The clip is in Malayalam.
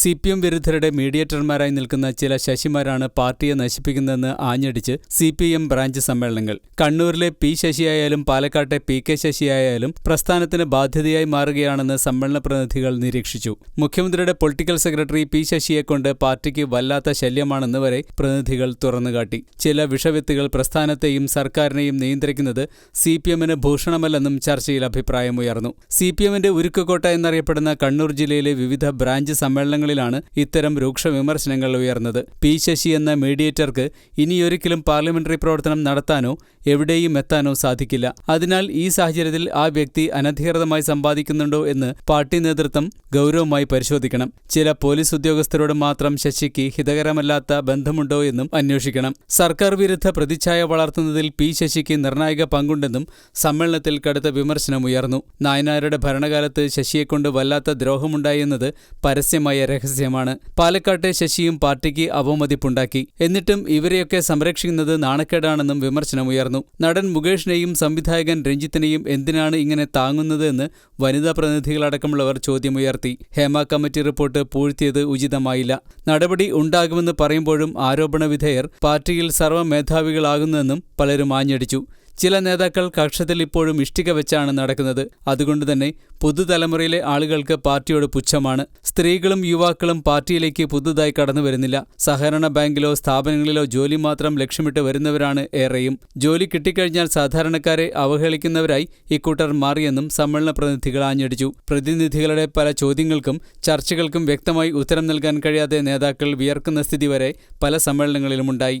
സി പി എം വിരുദ്ധരുടെ മീഡിയേറ്റർമാരായി നിൽക്കുന്ന ചില ശശിമാരാണ് പാർട്ടിയെ നശിപ്പിക്കുന്നതെന്ന് ആഞ്ഞടിച്ച് സി പി എം ബ്രാഞ്ച് സമ്മേളനങ്ങൾ. കണ്ണൂരിലെ പി ശശിയായാലും പാലക്കാട്ടെ പി കെ ശശിയായാലും പ്രസ്ഥാനത്തിന് ബാധ്യതയായി മാറുകയാണെന്ന് സമ്മേളന പ്രതിനിധികൾ നിരീക്ഷിച്ചു. മുഖ്യമന്ത്രിയുടെ പൊളിറ്റിക്കൽ സെക്രട്ടറി പി ശശിയെക്കൊണ്ട് പാർട്ടിക്ക് വല്ലാത്ത ശല്യമാണെന്ന് വരെ പ്രതിനിധികൾ തുറന്നുകാട്ടി. ചില വിഷവിത്തുകൾ പ്രസ്ഥാനത്തെയും സർക്കാരിനെയും നിയന്ത്രിക്കുന്നത് സി പി എമ്മിന് ഭൂഷണമല്ലെന്നും ചർച്ചയിൽ അഭിപ്രായമുയർന്നു. സി പി എമ്മിന്റെ ഉരുക്കുകോട്ട എന്നറിയപ്പെടുന്ന കണ്ണൂർ ജില്ലയിലെ വിവിധ ബ്രാഞ്ച് സമ്മേളനങ്ങളിലാണ് ഇത്തരം രൂക്ഷ വിമർശനങ്ങൾ ഉയർന്നത്. പി ശശി എന്ന മീഡിയേറ്റർക്ക് ഇനിയൊരിക്കലും പാർലമെന്ററി പ്രവർത്തനം നടത്താനോ എവിടെയും എത്താനോ സാധിക്കില്ല. അതിനാൽ ഈ സാഹചര്യത്തിൽ ആ വ്യക്തി അനധികൃതമായി സമ്പാദിക്കുന്നുണ്ടോ എന്ന് പാർട്ടി നേതൃത്വം ഗൗരവമായി പരിശോധിക്കണം. ചില പോലീസ് ഉദ്യോഗസ്ഥരോട് മാത്രം ശശിക്ക് ഹിതകരമല്ലാത്ത ബന്ധമുണ്ടോ എന്നും അന്വേഷിക്കണം. സർക്കാർ വിരുദ്ധ പ്രതിച്ഛായ വളർത്തുന്നതിൽ പി ശശിക്ക് നിർണായക പങ്കുണ്ടെന്നും സമ്മേളനത്തിൽ കടുത്ത വിമർശനമുയർന്നു നായനാരുടെ ഭരണകാലത്ത് ശശിയെക്കൊണ്ട് വല്ലാത്ത ദ്രോഹമുണ്ടായി എന്നത് പരസ്യമായ രഹസ്യമാണ്. പാലക്കാട്ടെ ശശിയും പാർട്ടിക്ക് അവമതിപ്പുണ്ടാക്കി. എന്നിട്ടും ഇവരെയൊക്കെ സംരക്ഷിക്കുന്നത് നാണക്കേടാണെന്നും വിമർശനമുയർന്നു. നടൻ മുകേഷിനെയും സംവിധായകൻ രഞ്ജിത്തിനെയും എന്തിനാണ് ഇങ്ങനെ താങ്ങുന്നത് എന്ന് വനിതാ പ്രതിനിധികളടക്കമുള്ളവർ ചോദ്യമുയർത്തി. ഹേമ കമ്മിറ്റി റിപ്പോർട്ട് പൂഴ്ത്തിയത് ഉചിതമായില്ല. നടപടി ഉണ്ടാകുമെന്ന് പറയുമ്പോഴും ആരോപണ വിധേയർ പാർട്ടിയിൽ സർവമേധാവികളാകുന്നതെന്നും പലരും ആഞ്ഞടിച്ചു. ചില നേതാക്കൾ കക്ഷത്തിൽ ഇപ്പോഴും ഇഷ്ടിക വെച്ചാണ് നടക്കുന്നത്. അതുകൊണ്ട് തന്നെ പുതുതലമുറയിലെ ആളുകൾക്ക് പാർട്ടിയോട് പുച്ഛമാണ്. സ്ത്രീകളും യുവാക്കളും പാർട്ടിയിലേക്ക് പുതുതായി കടന്നു വരുന്നില്ല. സഹകരണ ബാങ്കിലോ സ്ഥാപനങ്ങളിലോ ജോലി മാത്രം ലക്ഷ്യമിട്ട് വരുന്നവരാണ് ഏറെയും. ജോലി കിട്ടിക്കഴിഞ്ഞാൽ സാധാരണക്കാരെ അവഹേളിക്കുന്നവരായി ഇക്കൂട്ടർ മാറിയെന്നും സമ്മേളന പ്രതിനിധികൾ ആഞ്ഞടിച്ചു. പ്രതിനിധികളുടെ പല ചോദ്യങ്ങൾക്കും ചർച്ചകൾക്കും വ്യക്തമായി ഉത്തരം നൽകാൻ കഴിയാതെ നേതാക്കൾ വിയർക്കുന്ന സ്ഥിതി വരെ പല സമ്മേളനങ്ങളിലുമുണ്ടായി.